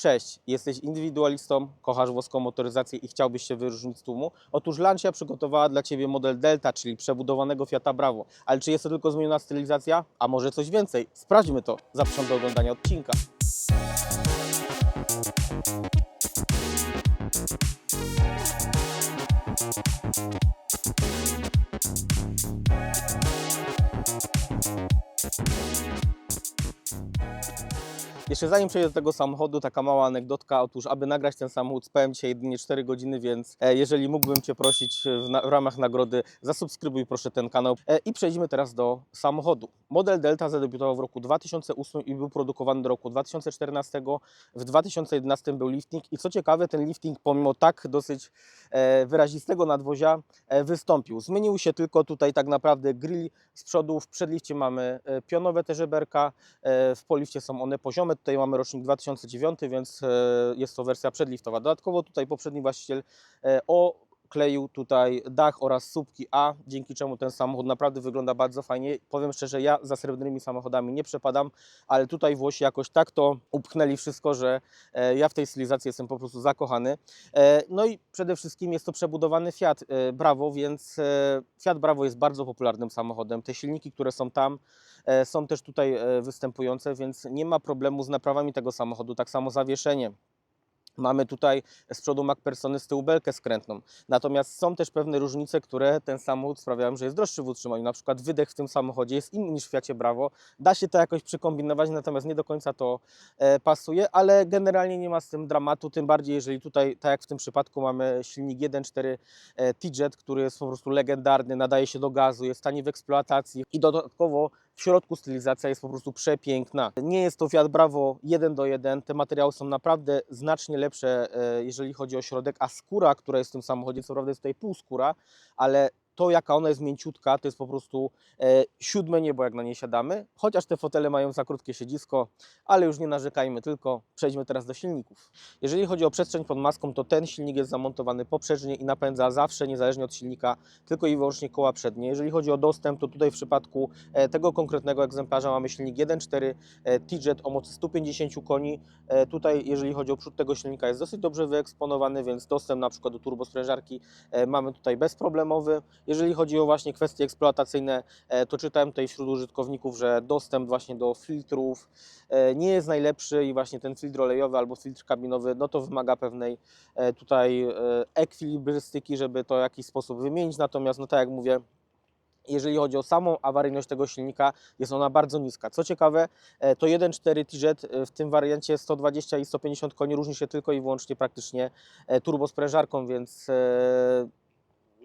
Cześć, jesteś indywidualistą, kochasz włoską motoryzację i chciałbyś się wyróżnić z tłumu? Otóż Lancia przygotowała dla Ciebie model Delta, czyli przebudowanego Fiata Bravo. Ale czy jest to tylko zmieniona stylizacja? A może coś więcej? Sprawdźmy to. Zapraszam do oglądania odcinka. Jeszcze zanim przejdę do tego samochodu, taka mała anegdotka. Otóż, aby nagrać ten samochód, spałem dzisiaj jedynie 4 godziny, więc e, jeżeli mógłbym Cię prosić e, w, na, w ramach nagrody, zasubskrybuj proszę ten kanał. E, I przejdźmy teraz do samochodu. Model Delta zadebiutował w roku 2008 i był produkowany do roku 2014. W 2011 był lifting i co ciekawe, ten lifting pomimo tak dosyć e, wyrazistego nadwozia e, wystąpił. Zmienił się tylko tutaj tak naprawdę grill z przodu. W przedlifcie mamy e, pionowe te żeberka, e, w polifcie są one poziome. Tutaj mamy rocznik 2009, więc e, jest to wersja przedliftowa. Dodatkowo tutaj poprzedni właściciel e, okleił tutaj dach oraz słupki A, dzięki czemu ten samochód naprawdę wygląda bardzo fajnie. Powiem szczerze, ja za srebrnymi samochodami nie przepadam, ale tutaj Włosi jakoś tak to upchnęli wszystko, że e, ja w tej stylizacji jestem po prostu zakochany. E, No i przede wszystkim jest to przebudowany Fiat e, Bravo, więc Fiat Bravo jest bardzo popularnym samochodem. Te silniki, które są tam, są też tutaj występujące, więc nie ma problemu z naprawami tego samochodu. Tak samo zawieszenie. Mamy tutaj z przodu MacPersony, z tyłu belkę skrętną. Natomiast są też pewne różnice, które ten samochód sprawiają, że jest droższy w utrzymaniu. Na przykład wydech w tym samochodzie jest inny niż w Fiacie Bravo. Da się to jakoś przykombinować, natomiast nie do końca to e, pasuje, ale generalnie nie ma z tym dramatu, tym bardziej jeżeli tutaj, tak jak w tym przypadku, mamy silnik 1.4 e, T-Jet, który jest po prostu legendarny, nadaje się do gazu, jest tani w eksploatacji i dodatkowo w środku stylizacja jest po prostu przepiękna. Nie jest to Fiat Bravo 1 do 1, te materiały są naprawdę znacznie lepsze, e, jeżeli chodzi o środek, a skóra, która jest w tym samochodzie, co prawda jest tutaj półskóra, ale to jaka ona jest mięciutka, to jest po prostu e, siódme niebo, jak na nie siadamy. Chociaż te fotele mają za krótkie siedzisko, ale już nie narzekajmy, tylko przejdźmy teraz do silników. Jeżeli chodzi o przestrzeń pod maską, to ten silnik jest zamontowany poprzecznie i napędza zawsze, niezależnie od silnika, tylko i wyłącznie koła przednie. Jeżeli chodzi o dostęp, to tutaj w przypadku e, tego konkretnego egzemplarza mamy silnik 1.4 e, T-Jet o mocy 150 koni. E, Tutaj, jeżeli chodzi o przód tego silnika, jest dosyć dobrze wyeksponowany, więc dostęp na przykład do turbosprężarki e, mamy tutaj bezproblemowy. Jeżeli chodzi o właśnie kwestie eksploatacyjne, e, to czytałem tutaj wśród użytkowników, że dostęp właśnie do filtrów e, nie jest najlepszy i właśnie ten filtr olejowy albo filtr kabinowy, no to wymaga pewnej e, tutaj ekwilibrystyki, żeby to w jakiś sposób wymienić. Natomiast, no tak jak mówię, jeżeli chodzi o samą awaryjność tego silnika, jest ona bardzo niska. Co ciekawe, to 1.4 T-Jet w tym wariancie 120 i 150 koni różni się tylko i wyłącznie praktycznie turbosprężarką, więc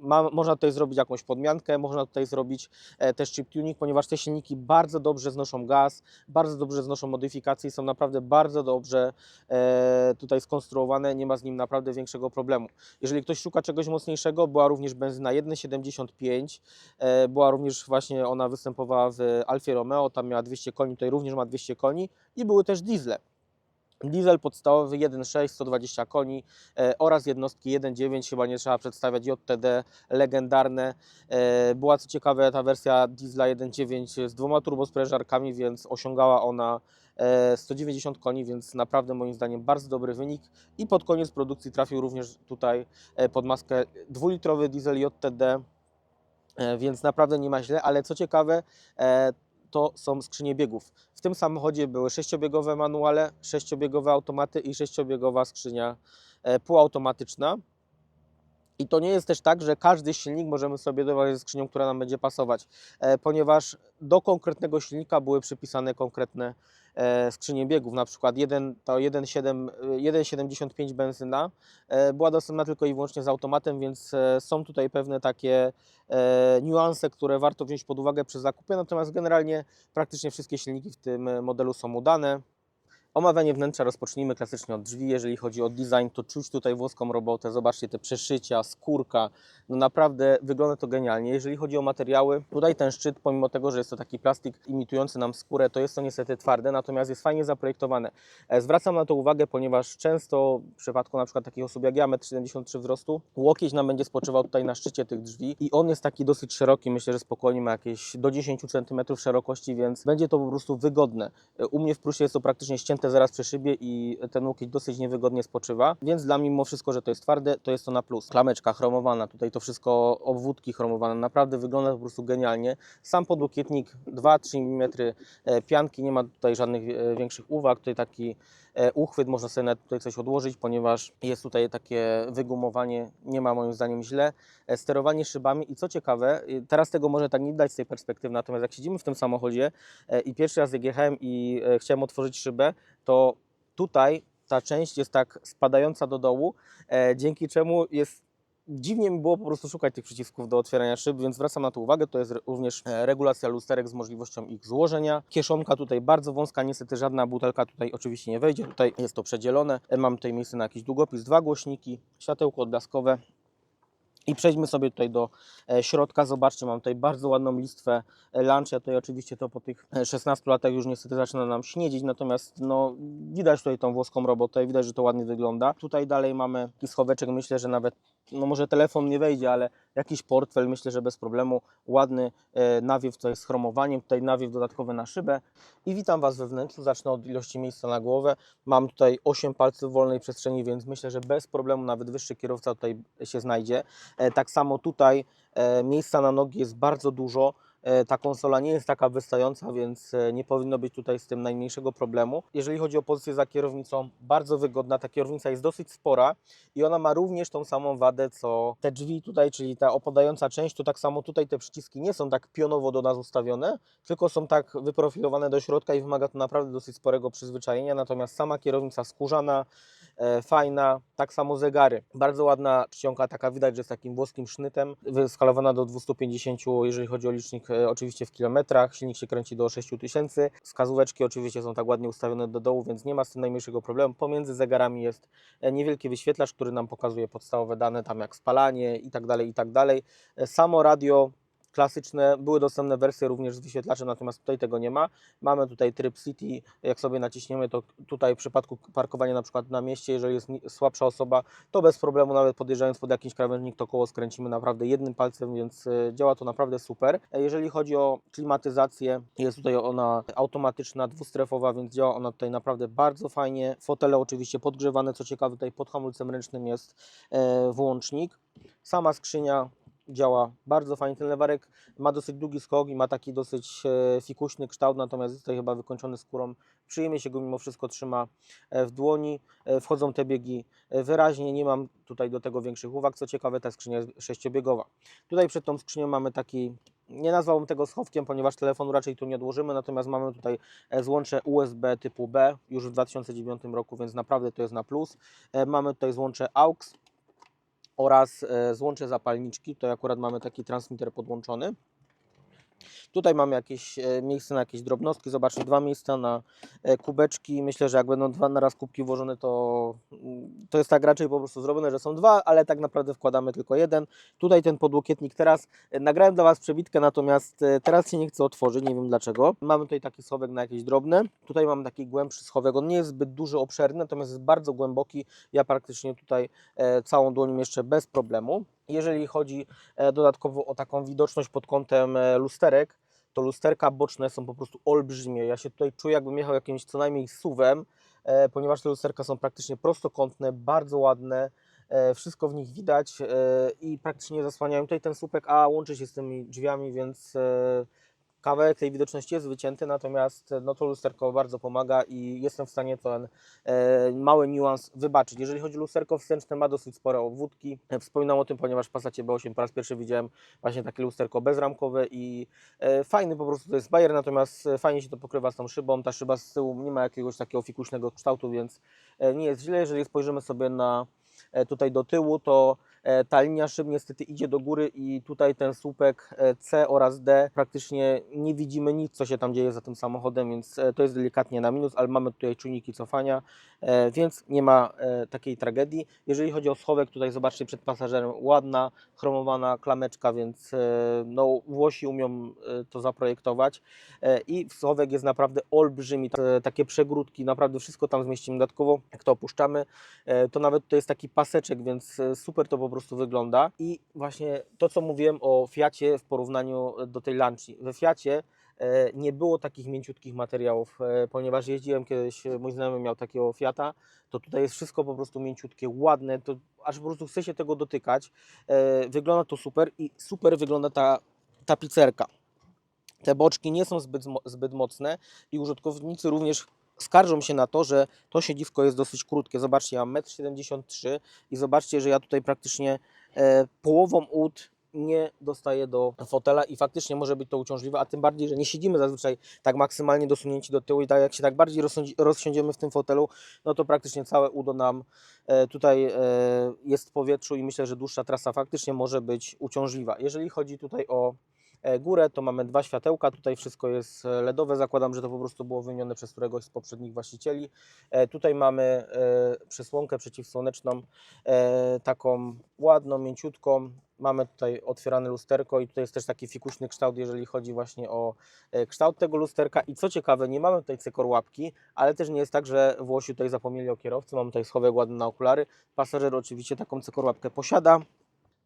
ma, można tutaj zrobić jakąś podmiankę, można tutaj zrobić e, też chip tuning, ponieważ te silniki bardzo dobrze znoszą gaz, bardzo dobrze znoszą modyfikacje i są naprawdę bardzo dobrze e, tutaj skonstruowane, nie ma z nim naprawdę większego problemu. Jeżeli ktoś szuka czegoś mocniejszego, była również benzyna 1,75, e, była również właśnie ona występowała w Alfie Romeo, tam miała 200 koni, tutaj również ma 200 koni i były też diesle. Diesel podstawowy 1.6, 120 koni e, oraz jednostki 1.9, chyba nie trzeba przedstawiać JTD, legendarne. E, była co ciekawe ta wersja diesla 1.9 z dwoma turbosprężarkami, więc osiągała ona e, 190 koni, więc naprawdę moim zdaniem bardzo dobry wynik. I pod koniec produkcji trafił również tutaj e, pod maskę dwulitrowy diesel JTD, e, więc naprawdę nie ma źle, ale co ciekawe, e, to są skrzynie biegów. W tym samochodzie były sześciobiegowe manuale, sześciobiegowe automaty i sześciobiegowa skrzynia e, półautomatyczna. I to nie jest też tak, że każdy silnik możemy sobie dobrać ze skrzynią, która nam będzie pasować, e, ponieważ do konkretnego silnika były przypisane konkretne e, skrzynie biegów. Na przykład 1, to 1,7 e, 1,75 benzyna e, była dostępna tylko i wyłącznie z automatem, więc są tutaj pewne takie niuanse, które warto wziąć pod uwagę przy zakupie. Natomiast generalnie praktycznie wszystkie silniki w tym modelu są udane. Omawianie wnętrza rozpocznijmy klasycznie od drzwi. Jeżeli chodzi o design, to czuć tutaj włoską robotę. Zobaczcie te przeszycia, skórka. No naprawdę wygląda to genialnie. Jeżeli chodzi o materiały, tutaj ten szczyt, pomimo tego, że jest to taki plastik imitujący nam skórę, to jest to niestety twarde, natomiast jest fajnie zaprojektowane. E, Zwracam na to uwagę, ponieważ często w przypadku na przykład takich osób jak ja, 1,73 m wzrostu, łokieć nam będzie spoczywał tutaj na szczycie tych drzwi i on jest taki dosyć szeroki. Myślę, że spokojnie ma jakieś do 10 cm szerokości, więc będzie to po prostu wygodne. E, U mnie w Prusie jest to praktycznie ścięte spięte zaraz przy szybie i ten łokieć dosyć niewygodnie spoczywa, więc dla mnie mimo wszystko, że to jest twarde, to jest to na plus. Klameczka chromowana, tutaj to wszystko, obwódki chromowane, naprawdę wygląda po prostu genialnie. Sam podłokietnik 2-3 mm e, pianki, nie ma tutaj żadnych e, większych uwag, tutaj taki uchwyt, można sobie nawet tutaj coś odłożyć, ponieważ jest tutaj takie wygumowanie, nie ma moim zdaniem źle. E, Sterowanie szybami i co ciekawe, y, teraz tego może tak nie widać z tej perspektywy, natomiast jak siedzimy w tym samochodzie e, i pierwszy raz jak jechałem i e, chciałem otworzyć szybę, to tutaj ta część jest tak spadająca do dołu, e, dzięki czemu jest Dziwnie mi było po prostu szukać tych przycisków do otwierania szyb, więc zwracam na to uwagę. To jest również e, regulacja lusterek z możliwością ich złożenia. Kieszonka tutaj bardzo wąska, niestety żadna butelka tutaj oczywiście nie wejdzie. Tutaj jest to przedzielone. E, Mam tutaj miejsce na jakiś długopis, dwa głośniki, światełko odblaskowe. I przejdźmy sobie tutaj do e, środka. Zobaczcie, mam tutaj bardzo ładną listwę e, Lancia. Tutaj oczywiście to po tych e, 16 latach już niestety zaczyna nam śniedzić, natomiast no, widać tutaj tą włoską robotę, widać, że to ładnie wygląda. Tutaj dalej mamy schoweczek, myślę, że nawet, no może telefon nie wejdzie, ale jakiś portfel, myślę, że bez problemu. Ładny e, nawiew tutaj z chromowaniem, tutaj nawiew dodatkowy na szybę. I witam Was we wnętrzu, zacznę od ilości miejsca na głowę. Mam tutaj 8 palców wolnej przestrzeni, więc myślę, że bez problemu nawet wyższy kierowca tutaj się znajdzie. E, Tak samo tutaj e, miejsca na nogi jest bardzo dużo. E, Ta konsola nie jest taka wystająca, więc e, nie powinno być tutaj z tym najmniejszego problemu. Jeżeli chodzi o pozycję za kierownicą, bardzo wygodna. Ta kierownica jest dosyć spora i ona ma również tą samą wadę, co te drzwi tutaj, czyli ta opadająca część, to tak samo tutaj te przyciski nie są tak pionowo do nas ustawione, tylko są tak wyprofilowane do środka i wymaga to naprawdę dosyć sporego przyzwyczajenia. Natomiast sama kierownica skórzana, e, fajna, tak samo zegary. Bardzo ładna czcionka, taka widać, że z takim włoskim sznytem, wyskalowana do 250, jeżeli chodzi o licznik oczywiście w kilometrach, silnik się kręci do 6000, wskazóweczki oczywiście są tak ładnie ustawione do dołu, więc nie ma z tym najmniejszego problemu. Pomiędzy zegarami jest e, niewielki wyświetlacz, który nam pokazuje podstawowe dane, tam jak spalanie i tak dalej, i tak dalej. E, Samo radio klasyczne, były dostępne wersje również z wyświetlaczem, natomiast tutaj tego nie ma. Mamy tutaj tryb City, jak sobie naciśniemy, to tutaj w przypadku parkowania na przykład na mieście, jeżeli jest słabsza osoba, to bez problemu, nawet podjeżdżając pod jakiś krawężnik, to koło skręcimy naprawdę jednym palcem, więc e, działa to naprawdę super. E, Jeżeli chodzi o klimatyzację, jest tutaj ona automatyczna, dwustrefowa, więc działa ona tutaj naprawdę bardzo fajnie. Fotele oczywiście podgrzewane, co ciekawe, tutaj pod hamulcem ręcznym jest e, włącznik. Sama skrzynia działa bardzo fajnie. Ten lewarek ma dosyć długi skok i ma taki dosyć e, fikuśny kształt, natomiast jest tutaj chyba wykończony skórą. Przyjemnie się go mimo wszystko trzyma e, w dłoni. E, Wchodzą te biegi wyraźnie, nie mam tutaj do tego większych uwag. Co ciekawe, ta skrzynia jest sześciobiegowa. Tutaj przed tą skrzynią mamy taki, nie nazwałbym tego schowkiem, ponieważ telefonu raczej tu nie odłożymy, natomiast mamy tutaj złącze USB typu B już w 2009 roku, więc naprawdę to jest na plus. Mamy tutaj złącze AUX, oraz e, złącze zapalniczki. Tutaj akurat mamy taki transmitter podłączony. Tutaj mamy jakieś e, miejsce na jakieś drobnostki. Zobaczcie, dwa miejsca na e, kubeczki. Myślę, że jak będą dwa na raz kubki włożone, to, mm, to jest tak raczej po prostu zrobione, że są dwa, ale tak naprawdę wkładamy tylko jeden. Tutaj ten podłokietnik teraz. e, Nagrałem dla Was przebitkę, natomiast teraz się nie chce otworzyć, nie wiem dlaczego. Mamy tutaj taki schowek na jakieś drobne. Tutaj mamy taki głębszy schowek. On nie jest zbyt duży, obszerny, natomiast jest bardzo głęboki. Ja praktycznie tutaj całą dłoń mieszczę bez problemu. Jeżeli chodzi e, dodatkowo o taką widoczność pod kątem e, lusterek, to lusterka boczne są po prostu olbrzymie. Ja się tutaj czuję, jakbym jechał jakimś co najmniej suwem, e, ponieważ te lusterka są praktycznie prostokątne, bardzo ładne. Wszystko w nich widać i praktycznie zasłaniają tutaj ten słupek, a łączy się z tymi drzwiami, więc kawałek tej widoczności jest wycięty, natomiast e, no to lusterko bardzo pomaga i jestem w stanie ten e, mały niuans wybaczyć. Jeżeli chodzi o lusterko wstępne, ma dosyć spore obwódki. E, Wspominam o tym, ponieważ w Passacie B8 po raz pierwszy widziałem właśnie takie lusterko bezramkowe i e, fajny po prostu to jest bajer, natomiast e, fajnie się to pokrywa z tą szybą. Ta szyba z tyłu nie ma jakiegoś takiego fikuśnego kształtu, więc e, nie jest źle. Jeżeli spojrzymy sobie na tutaj do tyłu, to ta linia szyb niestety idzie do góry i tutaj ten słupek e, C oraz D praktycznie nie widzimy nic, co się tam dzieje za tym samochodem, więc e, to jest delikatnie na minus, ale mamy tutaj czujniki cofania, e, więc nie ma e, takiej tragedii. Jeżeli chodzi o schowek, tutaj zobaczcie przed pasażerem, ładna, chromowana klameczka, więc e, no, Włosi umią e, to zaprojektować E, i schowek jest naprawdę olbrzymi, Ta- takie przegródki, naprawdę wszystko tam zmieścimy. Dodatkowo, jak to opuszczamy, e, to nawet to jest taki paseczek, więc e, super to po prostu wygląda. I właśnie to, co mówiłem o Fiacie w porównaniu do tej Lanci. We Fiacie e, nie było takich mięciutkich materiałów, e, ponieważ jeździłem kiedyś, e, mój znajomy miał takiego Fiata, to tutaj jest wszystko po prostu mięciutkie, ładne, to aż po prostu chce się tego dotykać. E, Wygląda to super i super wygląda ta tapicerka. Te boczki nie są zbyt, zbyt mocne i użytkownicy również skarżą się na to, że to siedzisko jest dosyć krótkie. Zobaczcie, ja mam 1,73 m i zobaczcie, że ja tutaj praktycznie e, połową ud nie dostaję do fotela i faktycznie może być to uciążliwe, a tym bardziej, że nie siedzimy zazwyczaj tak maksymalnie dosunięci do tyłu i tak jak się tak bardziej rozsiądziemy w tym fotelu, no to praktycznie całe udo nam e, tutaj e, jest w powietrzu i myślę, że dłuższa trasa faktycznie może być uciążliwa. Jeżeli chodzi tutaj o górę, to mamy dwa światełka, tutaj wszystko jest e, LEDowe, zakładam, że to po prostu było wymienione przez któregoś z poprzednich właścicieli. E, Tutaj mamy e, przysłonkę przeciwsłoneczną, e, taką ładną, mięciutką. Mamy tutaj otwierane lusterko i tutaj jest też taki fikuśny kształt, jeżeli chodzi właśnie o e, kształt tego lusterka. I co ciekawe, nie mamy tutaj cykor łapki, ale też nie jest tak, że Włosi tutaj zapomnieli o kierowcy. Mamy tutaj schowek ładny na okulary. Pasażer oczywiście taką cykor łapkę posiada.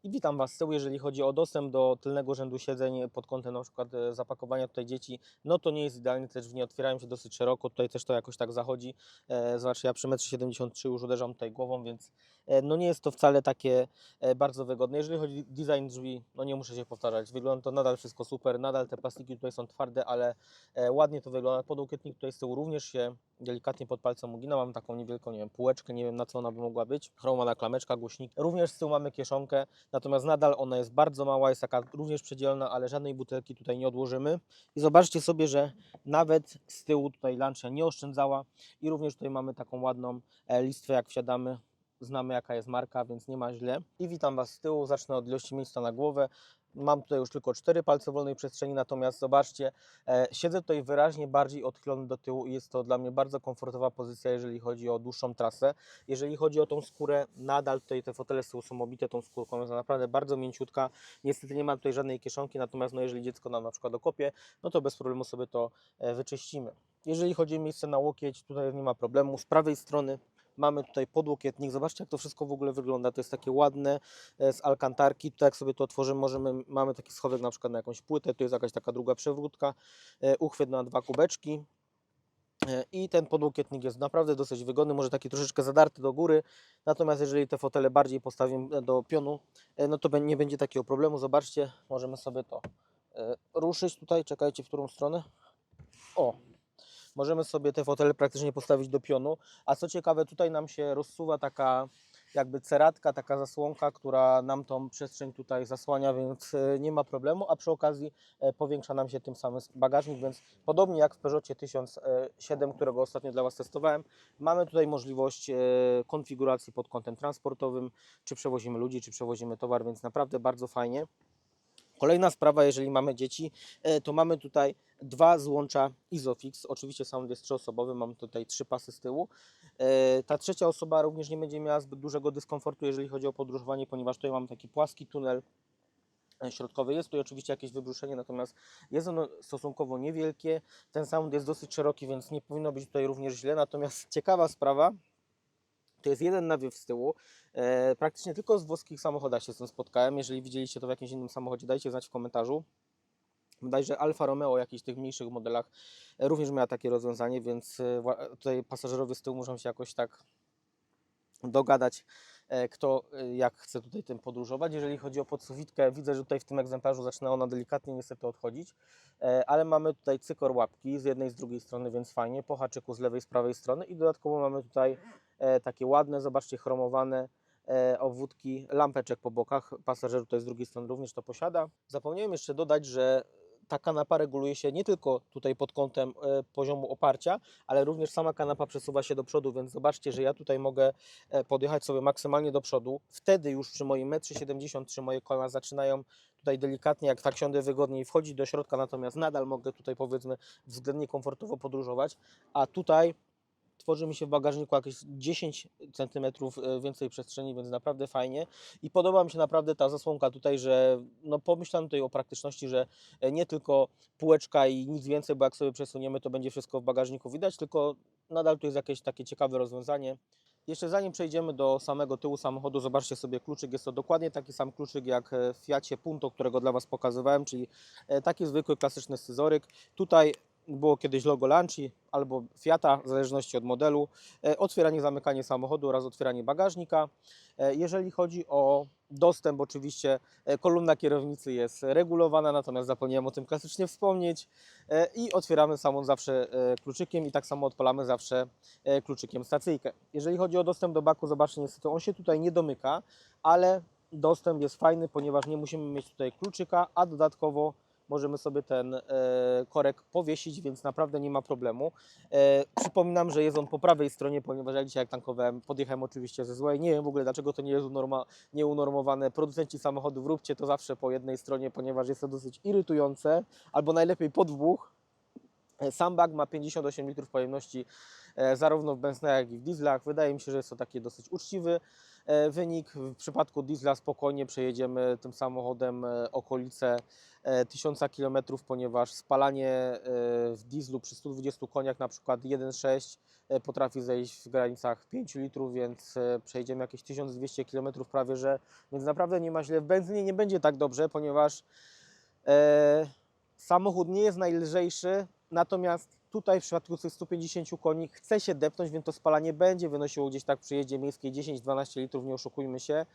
I witam Was z tyłu, jeżeli chodzi o dostęp do tylnego rzędu siedzeń pod kątem na przykład e, zapakowania tutaj dzieci, no to nie jest idealnie, też nie otwierają się dosyć szeroko, tutaj też to jakoś tak zachodzi. E, zobaczcie, ja przy 1,73 m już uderzam tutaj głową, więc e, no nie jest to wcale takie e, bardzo wygodne. Jeżeli chodzi o design drzwi, no nie muszę się powtarzać, wygląda to nadal wszystko super, nadal te plastiki tutaj są twarde, ale e, ładnie to wygląda. Podłokietnik tutaj z tyłu również się delikatnie pod palcem ugina, mam taką niewielką, nie wiem, półeczkę, nie wiem na co ona by mogła być, chromowana klameczka, głośnik. Również z tyłu mamy kieszonkę, Natomiast nadal ona jest bardzo mała, jest taka również przedzielna, ale żadnej butelki tutaj nie odłożymy. I zobaczcie sobie, że nawet z tyłu tutaj lancia nie oszczędzała i również tutaj mamy taką ładną e, listwę jak wsiadamy. Znamy jaka jest marka, więc nie ma źle. I witam Was z tyłu, zacznę od ilości miejsca na głowę. Mam tutaj już tylko cztery palce wolnej przestrzeni, natomiast zobaczcie, e, siedzę tutaj wyraźnie bardziej odchylony do tyłu i jest to dla mnie bardzo komfortowa pozycja, jeżeli chodzi o dłuższą trasę. Jeżeli chodzi o tą skórę, nadal tutaj te fotele tyłu są obite tą skórką, jest naprawdę bardzo mięciutka. Niestety nie ma tutaj żadnej kieszonki, natomiast no, jeżeli dziecko nam na przykład dokopie, no to bez problemu sobie to e, wyczyścimy. Jeżeli chodzi o miejsce na łokieć, tutaj nie ma problemu. Z prawej strony mamy tutaj podłokietnik. Zobaczcie, jak to wszystko w ogóle wygląda. To jest takie ładne e, z alkantarki. Tutaj jak sobie to otworzymy, możemy, mamy taki schowek na przykład na jakąś płytę. Tu jest jakaś taka druga przewrótka, e, uchwyt na dwa kubeczki. E, I ten podłokietnik jest naprawdę dosyć wygodny, może taki troszeczkę zadarty do góry, natomiast jeżeli te fotele bardziej postawimy do pionu, no to nie będzie takiego problemu. Zobaczcie, możemy sobie to ruszyć tutaj, czekajcie w którą stronę. O, możemy sobie te fotele praktycznie postawić do pionu, a co ciekawe tutaj nam się rozsuwa taka jakby ceratka, taka zasłonka, która nam tą przestrzeń tutaj zasłania, więc e, nie ma problemu, a przy okazji e, powiększa nam się tym samym bagażnik, więc podobnie jak w Peugeotie 1007, którego ostatnio dla Was testowałem, mamy tutaj możliwość e, konfiguracji pod kątem transportowym, czy przewozimy ludzi, czy przewozimy towar, więc naprawdę bardzo fajnie. Kolejna sprawa, jeżeli mamy dzieci, e, to mamy tutaj dwa złącza Isofix. Oczywiście samochód jest trzyosobowy, mam tutaj trzy pasy z tyłu. E, Ta trzecia osoba również nie będzie miała zbyt dużego dyskomfortu, jeżeli chodzi o podróżowanie, ponieważ tutaj mamy taki płaski tunel e, środkowy. Jest tutaj oczywiście jakieś wybruszenie, natomiast jest ono stosunkowo niewielkie. Ten samochód jest dosyć szeroki, więc nie powinno być tutaj również źle. Natomiast ciekawa sprawa, to jest jeden nawiew z tyłu. E, praktycznie tylko z włoskich samochodach się z tym spotkałem. Jeżeli widzieliście to w jakimś innym samochodzie, dajcie znać w komentarzu. Bodajże Alfa Romeo jakichś tych mniejszych modelach również miała takie rozwiązanie, więc e, tutaj pasażerowie z tyłu muszą się jakoś tak dogadać, kto e, jak chce tutaj tym podróżować. Jeżeli chodzi o podsuwitkę, widzę, że tutaj w tym egzemplarzu zaczyna ona delikatnie niestety odchodzić, e, ale mamy tutaj cykor łapki z jednej i z drugiej strony, więc fajnie, po haczyku z lewej i z prawej strony i dodatkowo mamy tutaj e, takie ładne, zobaczcie, chromowane e, obwódki lampeczek po bokach. Pasażer tutaj z drugiej strony również to posiada. Zapomniałem jeszcze dodać, że ta kanapa reguluje się nie tylko tutaj pod kątem e, poziomu oparcia, ale również sama kanapa przesuwa się do przodu, więc zobaczcie, że ja tutaj mogę e, podjechać sobie maksymalnie do przodu. Wtedy już przy moim 1,73 m moje kolana zaczynają tutaj delikatnie, jak tak siądę wygodniej, wchodzić do środka, natomiast nadal mogę tutaj powiedzmy względnie komfortowo podróżować, a tutaj tworzy mi się w bagażniku jakieś 10 cm więcej przestrzeni, więc naprawdę fajnie. I podoba mi się naprawdę ta zasłonka tutaj, że no pomyślałem tutaj o praktyczności, że e, nie tylko półeczka i nic więcej, bo jak sobie przesuniemy, to będzie wszystko w bagażniku widać, tylko nadal tu jest jakieś takie ciekawe rozwiązanie. Jeszcze zanim przejdziemy do samego tyłu samochodu, zobaczcie sobie kluczyk. Jest to dokładnie taki sam kluczyk jak e, w Fiacie Punto, którego dla Was pokazywałem, czyli e, taki zwykły, klasyczny scyzoryk. Tutaj było kiedyś logo Lanci albo Fiata, w zależności od modelu. E, Otwieranie, zamykanie samochodu oraz otwieranie bagażnika. E, Jeżeli chodzi o dostęp, oczywiście e, kolumna kierownicy jest regulowana, natomiast zapomniałem o tym klasycznie wspomnieć. I otwieramy samą zawsze kluczykiem i tak samo odpalamy zawsze kluczykiem stacyjkę. Jeżeli chodzi o dostęp do baku, zobaczcie, niestety on się tutaj nie domyka, ale dostęp jest fajny, ponieważ nie musimy mieć tutaj kluczyka, a dodatkowo możemy sobie ten e, korek powiesić, więc naprawdę nie ma problemu. E, przypominam, że jest on po prawej stronie, ponieważ ja dzisiaj jak tankowałem, podjechałem oczywiście ze złej. Nie wiem w ogóle dlaczego to nie jest unorma, nieunormowane. Producenci samochodów róbcie to zawsze po jednej stronie, ponieważ jest to dosyć irytujące, albo najlepiej po dwóch. E, Sam bag ma 58 litrów pojemności zarówno w benzynach, jak i w dieslach. Wydaje mi się, że jest to taki dosyć uczciwy e, wynik. W przypadku diesla spokojnie przejedziemy tym samochodem e, okolice e, 1000 km, ponieważ spalanie e, w dieslu przy 120 koniach, na przykład 1,6 e, potrafi zejść w granicach 5 litrów, więc e, przejdziemy jakieś 1200 km prawie, że więc naprawdę nie ma źle. W benzynie nie będzie tak dobrze, ponieważ e, samochód nie jest najlżejszy, natomiast tutaj w przypadku tych 150 koni chce się depnąć, więc to spalanie będzie wynosiło gdzieś tak przy jeździe miejskiej 10-12 litrów, nie oszukujmy się.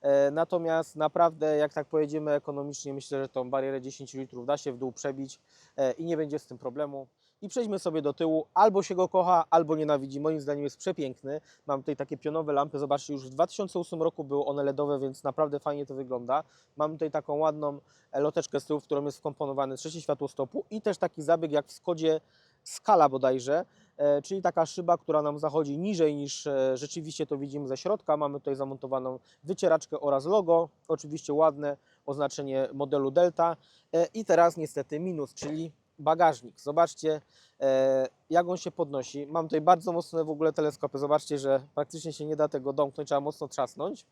E, Natomiast naprawdę, jak tak pojedziemy ekonomicznie, myślę, że tą barierę 10 litrów da się w dół przebić e, i nie będzie z tym problemu. I przejdźmy sobie do tyłu. Albo się go kocha, albo nienawidzi. Moim zdaniem jest przepiękny. Mam tutaj takie pionowe lampy. Zobaczcie, już w 2008 roku były one LEDowe, więc naprawdę fajnie to wygląda. Mam tutaj taką ładną loteczkę z tyłu, w którą jest wkomponowany trzecie światło stopu i też taki zabieg jak w Skodzie Skala bodajże, e, czyli taka szyba, która nam zachodzi niżej niż e, rzeczywiście to widzimy ze środka. Mamy tutaj zamontowaną wycieraczkę oraz logo, oczywiście ładne oznaczenie modelu Delta E, i teraz niestety minus, czyli bagażnik. Zobaczcie jak on się podnosi. Mam tutaj bardzo mocne w ogóle teleskopy. Zobaczcie, że praktycznie się nie da tego domknąć, trzeba mocno trzasnąć.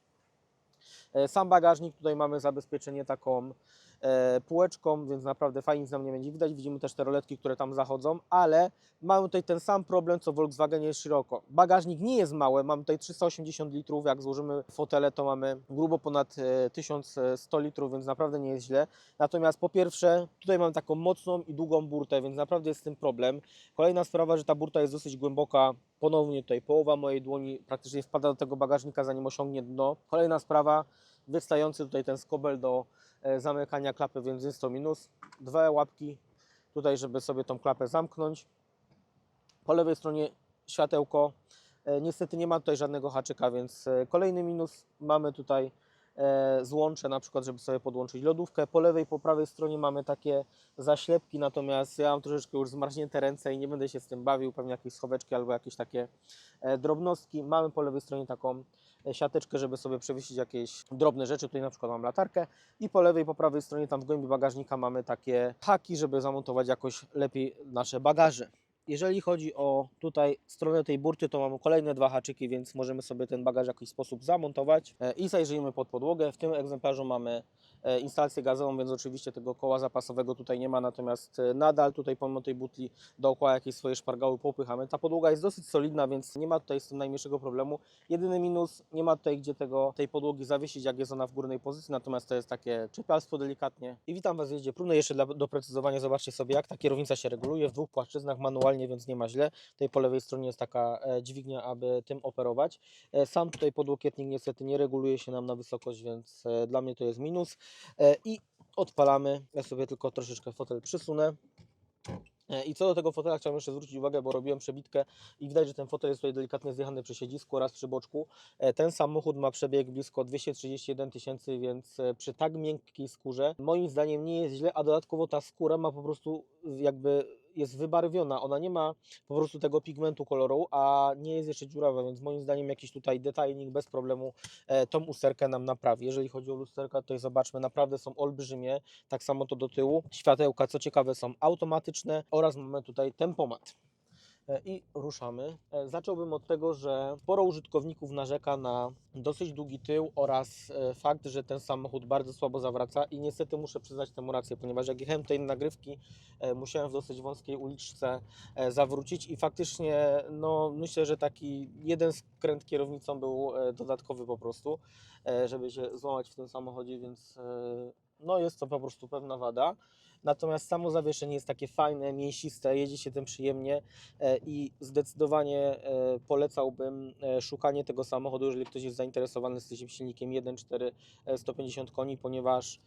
E, Sam bagażnik, tutaj mamy zabezpieczenie taką e, półeczką, więc naprawdę fajnie nic nam nie będzie widać. Widzimy też te roletki, które tam zachodzą, ale mamy tutaj ten sam problem, co w Volkswagenie szeroko. Bagażnik nie jest mały, mamy tutaj 380 litrów, jak złożymy fotele, to mamy grubo ponad e, 1100 litrów, więc naprawdę nie jest źle. Natomiast po pierwsze, tutaj mamy taką mocną i długą burtę, więc naprawdę jest z tym problem. Kolejna sprawa, że ta burta jest dosyć głęboka, ponownie tutaj połowa mojej dłoni praktycznie wpada do tego bagażnika, zanim osiągnie dno. Kolejna sprawa, wystający tutaj ten skobel do e, zamykania klapy, więc jest to minus. Dwa łapki tutaj, żeby sobie tą klapę zamknąć. Po lewej stronie światełko. E, Niestety nie ma tutaj żadnego haczyka, więc e, kolejny minus. Mamy tutaj złącze, na przykład, żeby sobie podłączyć lodówkę. Po lewej, po prawej stronie mamy takie zaślepki, natomiast ja mam troszeczkę już zmarznięte ręce i nie będę się z tym bawił. Pewnie jakieś schoweczki albo jakieś takie e, drobnostki. Mamy po lewej stronie taką e, siateczkę, żeby sobie przewiesić jakieś drobne rzeczy. Tutaj na przykład mam latarkę i po lewej, po prawej stronie tam w głębi bagażnika mamy takie haki, żeby zamontować jakoś lepiej nasze bagaże. Jeżeli chodzi o tutaj stronę tej burty, to mamy kolejne dwa haczyki, więc możemy sobie ten bagaż w jakiś sposób zamontować E, i zajrzyjmy pod podłogę. W tym egzemplarzu mamy instalację gazową, więc oczywiście tego koła zapasowego tutaj nie ma, natomiast e, nadal tutaj pomimo tej butli dookoła jakieś swoje szpargały popychamy. Ta podłoga jest dosyć solidna, więc nie ma tutaj z tym najmniejszego problemu. Jedyny minus, nie ma tutaj gdzie tego, tej podłogi zawiesić, jak jest ona w górnej pozycji, natomiast to jest takie czepialstwo delikatnie. I witam Was w jeździe próbnej. Jeszcze dla doprecyzowania zobaczcie sobie, jak ta kierownica się reguluje w dwóch płaszczyznach manualnie, więc nie ma źle. Tutaj po lewej stronie jest taka e, dźwignia, aby tym operować. E, Sam tutaj podłokietnik niestety nie reguluje się nam na wysokość, więc e, dla mnie to jest minus. E, I odpalamy. Ja sobie tylko troszeczkę fotel przysunę. E, I co do tego fotela chciałem jeszcze zwrócić uwagę, bo robiłem przebitkę i widać, że ten fotel jest tutaj delikatnie zjechany przy siedzisku oraz przy boczku. E, Ten samochód ma przebieg blisko 231 tysięcy, więc przy tak miękkiej skórze moim zdaniem nie jest źle, a dodatkowo ta skóra ma po prostu jakby jest wybarwiona, ona nie ma po prostu tego pigmentu koloru, a nie jest jeszcze dziurawa, więc moim zdaniem jakiś tutaj detailing bez problemu e, tą usterkę nam naprawi. Jeżeli chodzi o lusterka, tutaj zobaczmy, naprawdę są olbrzymie, tak samo to do tyłu. Światełka, co ciekawe, są automatyczne oraz mamy tutaj tempomat. E, I ruszamy. E, Zacząłbym od tego, że sporo użytkowników narzeka na dosyć długi tył oraz e, fakt, że ten samochód bardzo słabo zawraca i niestety muszę przyznać temu rację, ponieważ jak jechałem na nagrywki, musiałem w dosyć wąskiej uliczce zawrócić i faktycznie no, myślę, że taki jeden skręt kierownicą był dodatkowy po prostu, żeby się złamać w tym samochodzie, więc no, jest to po prostu pewna wada. Natomiast samo zawieszenie jest takie fajne, mięsiste, jedzie się tym przyjemnie e, i zdecydowanie e, polecałbym e, szukanie tego samochodu, jeżeli ktoś jest zainteresowany z tym silnikiem 1.4 e, 150 koni, ponieważ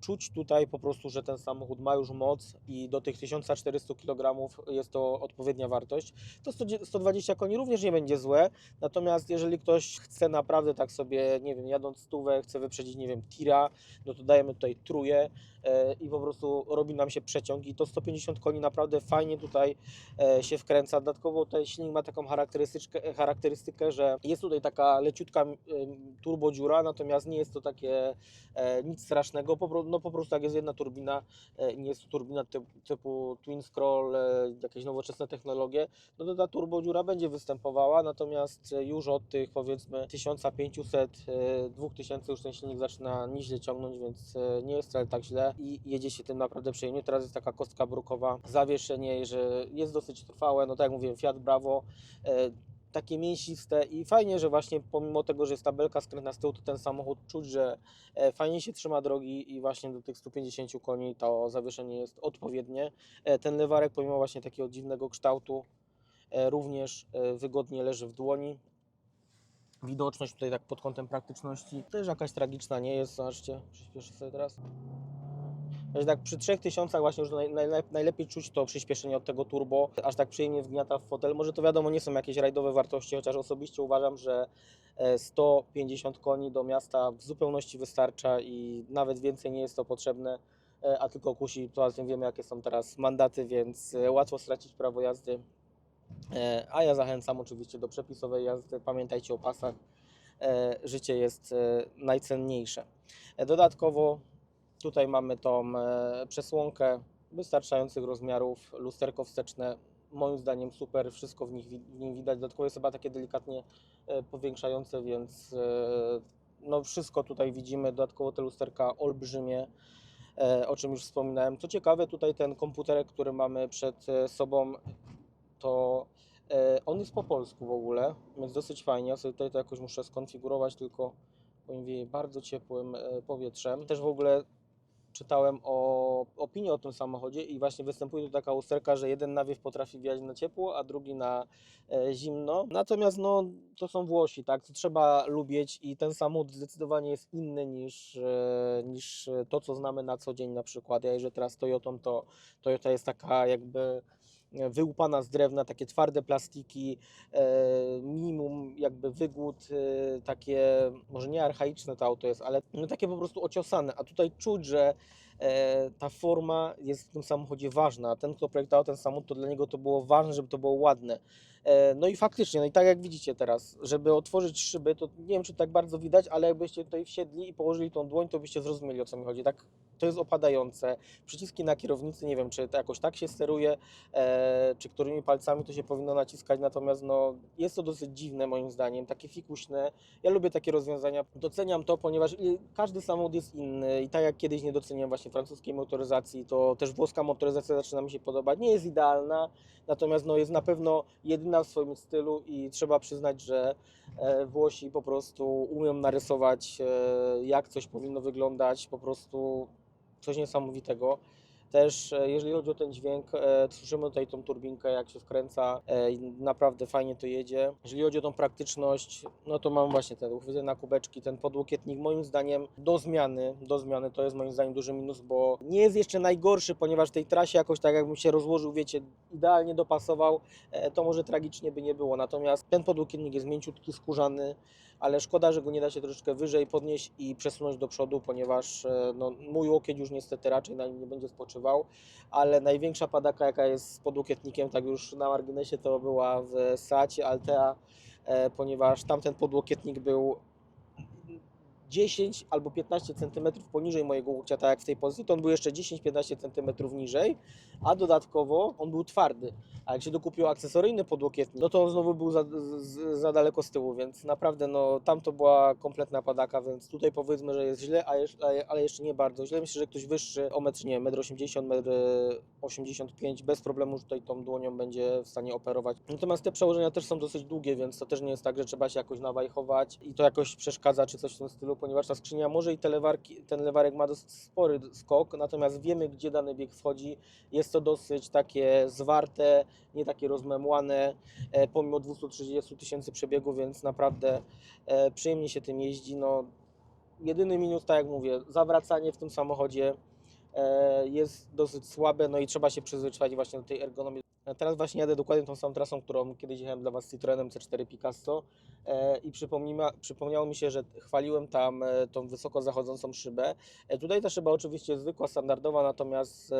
czuć tutaj po prostu, że ten samochód ma już moc i do tych 1400 kg jest to odpowiednia wartość. To 100 120 koni również nie będzie złe, natomiast jeżeli ktoś chce naprawdę tak sobie, nie wiem, jadąc stówę, chce wyprzedzić, nie wiem, tira, no to dajemy tutaj truje i po prostu robi nam się przeciąg i to 150 koni naprawdę fajnie tutaj e, się wkręca. Dodatkowo ten silnik ma taką charakterystykę, charakterystykę że jest tutaj taka leciutka turbodziura, natomiast nie jest to takie e, nic strasznego, po, no po prostu jak jest jedna turbina, e, nie jest to turbina typu, typu twin scroll, e, jakieś nowoczesne technologie, no to ta turbodziura będzie występowała, natomiast e, już od tych powiedzmy 1500, e, 2000 już ten silnik zaczyna nieźle ciągnąć, więc e, nie jest wcale tak źle i jedzie się tym naprawdę przyjemnie. Teraz jest taka kostka brukowa, zawieszenie, że jest dosyć trwałe, no tak jak mówiłem, Fiat Bravo, e, takie mięsiste i fajnie, że właśnie pomimo tego, że jest tabelka skrętna z tyłu, to ten samochód czuć, że e, fajnie się trzyma drogi i właśnie do tych 150 koni to zawieszenie jest odpowiednie. E, Ten lewarek pomimo właśnie takiego dziwnego kształtu również wygodnie leży w dłoni. Widoczność tutaj tak pod kątem praktyczności też jakaś tragiczna nie jest, zobaczcie, przyspieszę sobie teraz. Więc tak przy 3000 właśnie już naj, najlep- najlepiej czuć to przyspieszenie od tego turbo, aż tak przyjemnie wgniata w fotel. Może to wiadomo, nie są jakieś rajdowe wartości, chociaż osobiście uważam, że e, 150 koni do miasta w zupełności wystarcza i nawet więcej nie jest to potrzebne, e, a tylko kusi. Poza tym wiemy, jakie są teraz mandaty, więc e, łatwo stracić prawo jazdy. E, A ja zachęcam oczywiście do przepisowej jazdy. Pamiętajcie o pasach. E, Życie jest e, najcenniejsze. E, Dodatkowo tutaj mamy tą e, przesłonkę wystarczających rozmiarów, lusterko wsteczne. Moim zdaniem super, wszystko w, nich, w nim widać. Dodatkowo jest chyba takie delikatnie e, powiększające, więc e, no wszystko tutaj widzimy. Dodatkowo te lusterka olbrzymie, o czym już wspominałem. Co ciekawe, tutaj ten komputerek, który mamy przed sobą, to on jest po polsku w ogóle, więc dosyć fajnie. Ja sobie tutaj to jakoś muszę skonfigurować, tylko powiem bardzo ciepłym powietrzem. Też w ogóle czytałem o opinię o tym samochodzie i właśnie występuje tu taka usterka, że jeden nawiew potrafi wiać na ciepło, a drugi na e, zimno. Natomiast no, to są Włosi, tak? To trzeba lubić i ten samochód zdecydowanie jest inny niż, e, niż to, co znamy na co dzień na przykład. Ja jeżdżę teraz Toyotą, to Toyota jest taka jakby wyłupana z drewna, takie twarde plastiki, e, minimum jakby wygód, e, takie, może nie archaiczne to auto jest, ale no takie po prostu ociosane, a tutaj czuć, że e, ta forma jest w tym samochodzie ważna. Ten, kto projektował ten samochód, to dla niego to było ważne, żeby to było ładne. No i faktycznie, no i tak jak widzicie teraz, żeby otworzyć szyby, to nie wiem, czy tak bardzo widać, ale jakbyście tutaj wsiedli i położyli tą dłoń, to byście zrozumieli, o co mi chodzi. Tak, to jest opadające. Przyciski na kierownicy, nie wiem, czy to jakoś tak się steruje, e, czy którymi palcami to się powinno naciskać, natomiast no, jest to dosyć dziwne moim zdaniem, takie fikuśne. Ja lubię takie rozwiązania, doceniam to, ponieważ każdy samochód jest inny i tak jak kiedyś nie doceniam właśnie francuskiej motoryzacji, to też włoska motoryzacja zaczyna mi się podobać. Nie jest idealna, natomiast no, jest na pewno jedyna w swoim stylu i trzeba przyznać, że e, Włosi po prostu umią narysować, e, jak coś powinno wyglądać, po prostu coś niesamowitego. Też e, jeżeli chodzi o ten dźwięk, e, słyszymy tutaj tą turbinkę, jak się wkręca e, naprawdę fajnie to jedzie. Jeżeli chodzi o tą praktyczność, no to mam właśnie ten uchwyty na kubeczki, ten podłokietnik moim zdaniem do zmiany, do zmiany to jest moim zdaniem duży minus, bo nie jest jeszcze najgorszy, ponieważ w tej trasie jakoś tak jakbym się rozłożył, wiecie, idealnie dopasował, to może tragicznie by nie było. Natomiast ten podłokietnik jest mięciutki, skórzany, ale szkoda, że go nie da się troszeczkę wyżej podnieść i przesunąć do przodu, ponieważ e, no, mój łokieć już niestety raczej na nim nie będzie spoczywał, ale największa padaka jaka jest z podłokietnikiem, tak już na marginesie to była w Seacie Altea, e, ponieważ tamten podłokietnik był 10 albo 15 cm poniżej mojego łokcia, tak jak w tej pozycji, to on był jeszcze 10-15 cm niżej, a dodatkowo on był twardy. A jak się dokupił akcesoryjny podłokietnik, no to on znowu był za, za daleko z tyłu, więc naprawdę no, tam to była kompletna padaka, więc tutaj powiedzmy, że jest źle, a jeszcze, ale- jeszcze nie bardzo źle. Myślę, że ktoś wyższy o metr, nie, 1,80 m, 1,85 m, bez problemu tutaj tą dłonią będzie w stanie operować. Natomiast te przełożenia też są dosyć długie, więc to też nie jest tak, że trzeba się jakoś nawajchować i to jakoś przeszkadza czy coś w tym stylu, ponieważ ta skrzynia może i ten lewarek ma dosyć spory skok, natomiast wiemy, gdzie dany bieg wchodzi. Jest to dosyć takie zwarte, nie takie rozmemłane, e, pomimo 230 tysięcy przebiegu, więc naprawdę e, przyjemnie się tym jeździ. No, jedyny minus, tak jak mówię, zawracanie w tym samochodzie e, jest dosyć słabe, no i trzeba się przyzwyczaić właśnie do tej ergonomii. Teraz właśnie jadę dokładnie tą samą trasą, którą kiedyś jechałem dla Was Citroenem C4 Picasso e, i przypomniało mi się, że chwaliłem tam e, tą wysoko zachodzącą szybę. E, tutaj ta szyba oczywiście jest zwykła, standardowa, natomiast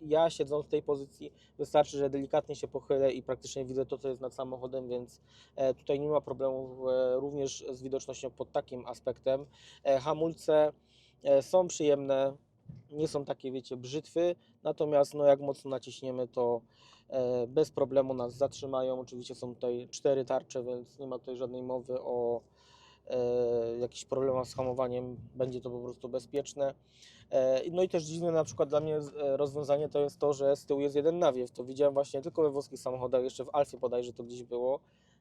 ja siedząc w tej pozycji wystarczy, że delikatnie się pochylę i praktycznie widzę to, co jest nad samochodem, więc tutaj nie ma problemów również z widocznością pod takim aspektem. Hamulce są przyjemne, nie są takie, wiecie, brzytwy, natomiast no, jak mocno naciśniemy, to e, bez problemu nas zatrzymają. Oczywiście są tutaj cztery tarcze, więc nie ma tutaj żadnej mowy o e, jakichś problemach z hamowaniem, będzie to po prostu bezpieczne. E, No i też dziwne na przykład dla mnie e, rozwiązanie to jest to, że z tyłu jest jeden nawiew. To widziałem właśnie tylko we włoskich samochodach, jeszcze w Alfie bodajże to gdzieś było.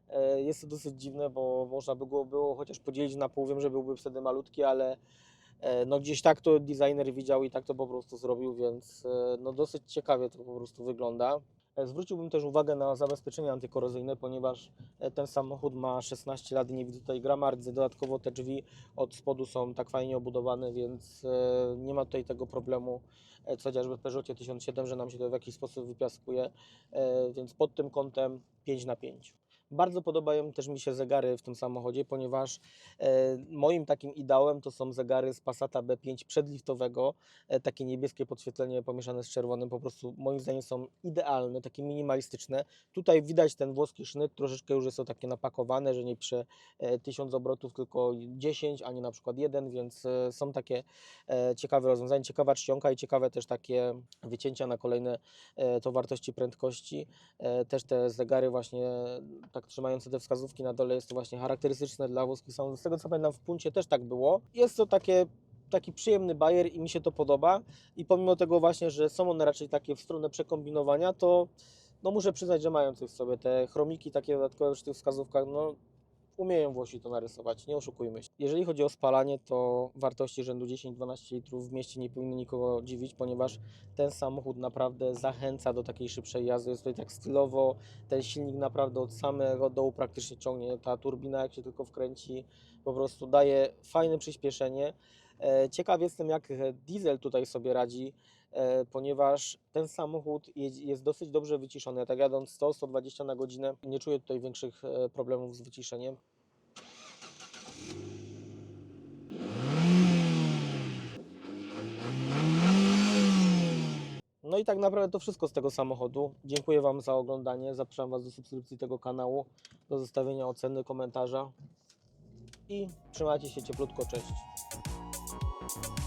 E, Jest to dosyć dziwne, bo można by go było chociaż podzielić na pół. Wiem, że byłby wtedy malutki, ale no gdzieś tak to designer widział i tak to po prostu zrobił, więc e, no dosyć ciekawie to po prostu wygląda. E, Zwróciłbym też uwagę na zabezpieczenie antykorozyjne, ponieważ e, ten samochód ma 16 lat i nie widzę tutaj gramardzy. Dodatkowo te drzwi od spodu są tak fajnie obudowane, więc e, nie ma tutaj tego problemu, e, co chociażby w Peugeotie 1007, że nam się to w jakiś sposób wypiaskuje, E, więc pod tym kątem 5 na 5. Bardzo podobają też mi się zegary w tym samochodzie, ponieważ e, moim takim ideałem to są zegary z Passata B5 przedliftowego. E, takie niebieskie podświetlenie pomieszane z czerwonym, po prostu moim zdaniem są idealne, takie minimalistyczne. Tutaj widać ten włoski sznyt, troszeczkę już jest to takie napakowane, że nie przy e, 1000 obrotów, tylko 10, a nie na przykład jeden, więc są takie ciekawe rozwiązania, ciekawa czcionka i ciekawe też takie wycięcia na kolejne to wartości prędkości. Też te zegary właśnie tak trzymające te wskazówki na dole jest to właśnie charakterystyczne dla włoskich samochodów. Z tego co pamiętam w Puncie też tak było. Jest to takie taki przyjemny bajer i mi się to podoba i pomimo tego właśnie, że są one raczej takie w stronę przekombinowania, to no muszę przyznać, że mają coś w sobie. Te chromiki takie dodatkowe przy tych wskazówkach, no umieją Włosi to narysować, nie oszukujmy się. Jeżeli chodzi o spalanie, to wartości rzędu 10-12 litrów w mieście nie powinny nikogo dziwić, ponieważ ten samochód naprawdę zachęca do takiej szybszej jazdy. Jest tutaj tak stylowo, ten silnik naprawdę od samego dołu praktycznie ciągnie. Ta turbina, jak się tylko wkręci, po prostu daje fajne przyspieszenie. E, Ciekaw jestem, jak diesel tutaj sobie radzi, e, ponieważ ten samochód jest, jest dosyć dobrze wyciszony. Tak jadąc 100-120 na godzinę, nie czuję tutaj większych e, problemów z wyciszeniem. No i tak naprawdę to wszystko z tego samochodu. Dziękuję Wam za oglądanie. Zapraszam Was do subskrypcji tego kanału, do zostawienia oceny, komentarza i trzymajcie się cieplutko. Cześć. thank you